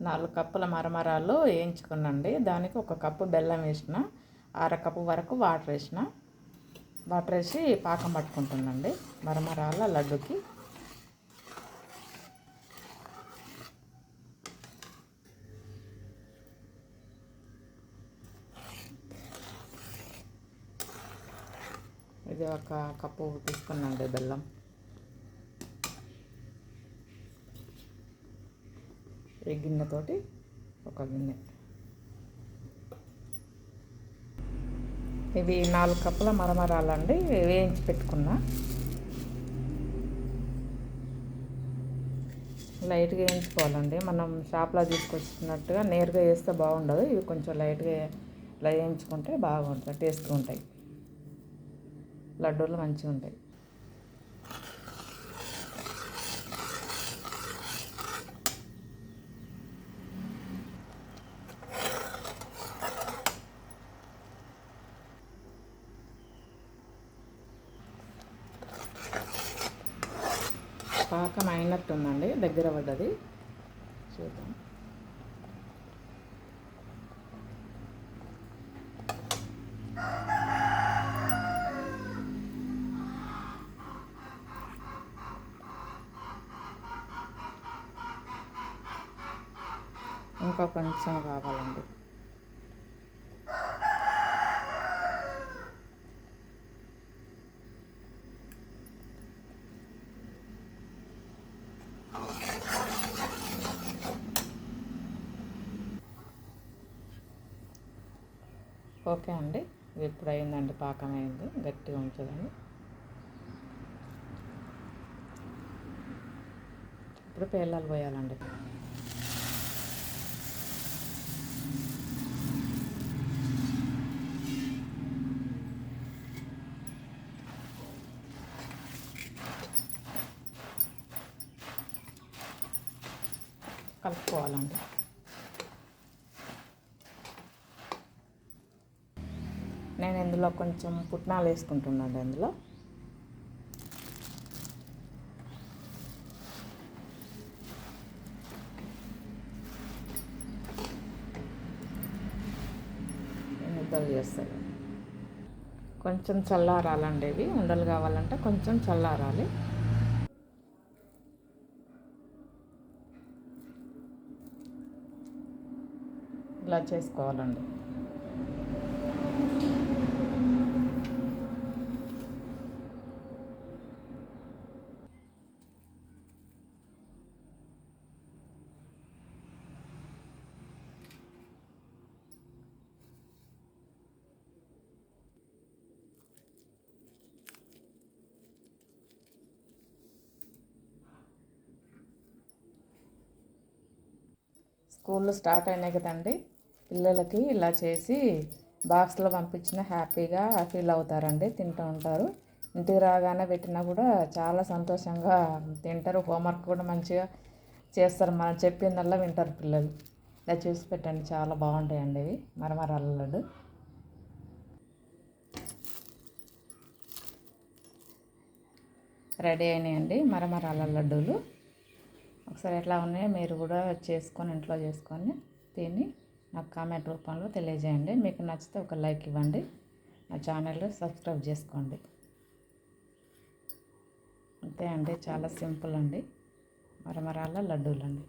నాలుగు కప్పుల మరమరాలు వేయించుకున్నాండి. దానికి ఒక కప్పు బెల్లం వేసిన అర కప్పు వరకు వాటర్ వేసిన. వాటర్ వేసి పాకం పట్టుకుంటుందండి మరమరాల లడ్డుకి. ఇది ఒక కప్పు తీసుకున్నాండి బెల్లం. ఈ గిన్నెతోటి ఒక గిన్నె. ఇవి నాలుగు కప్పుల మరమరాలండి వేయించి పెట్టుకున్నా. లైట్గా వేయించుకోవాలండి. మనం షాప్లో తీసుకొచ్చినట్టుగా నేరుగా వేస్తే బాగుండదు. ఇవి కొంచెం లైట్గా ఇలా వేయించుకుంటే బాగుంటుంది టేస్ట్గా ఉంటాయి. లడ్డూలు మంచిగా ఉంటాయి పాకం అయినట్టుందండి దగ్గర పడ్డది. చూద్దాం. ఇంకా కొంచెం కావాలండి. ఓకే అండి. ఇప్పుడు అయిందండి పాకం అయింది గట్టిగా ఉంచదని ఇప్పుడు పేలాలు పోయాలండి. కలుపుకోవాలండి. నేను ఇందులో కొంచెం పుట్నాలు వేసుకుంటున్నాను అందులో ముద్దలు చేస్తాను. కొంచెం చల్లారాలండి ఇవి. ఉండలు కావాలంటే కొంచెం చల్లారాలి. ఇలా చేసుకోవాలండి. స్కూళ్ళు స్టార్ట్ అయినాయి కదండి. పిల్లలకి ఇలా చేసి బాక్స్లో పంపించిన హ్యాపీగా ఫీల్ అవుతారండి తింటూ ఉంటారు. ఇంటికి రాగానే పెట్టినా కూడా చాలా సంతోషంగా తింటారు. హోంవర్క్ కూడా మంచిగా చేస్తారు. మనం చెప్పిందల్లా వింటారు పిల్లలు. ఇలా చూసి పెట్టండి. చాలా బాగుంటాయండి ఇవి. మరమరాల లడ్డు రెడీ అయినాయండి. మరమరాల లడ్డూలు. ఒకసారి ఎట్లా ఉన్నాయో మీరు కూడా చేసుకొని ఇంట్లో చేసుకొని తిని నాకు కామెంట్ రూపంలో తెలియజేయండి. మీకు నచ్చితే ఒక లైక్ ఇవ్వండి. నా ఛానల్ సబ్స్క్రైబ్ చేసుకోండి. అంతే అండి. చాలా సింపుల్ అండి. మరమరాల లడ్డూలండి.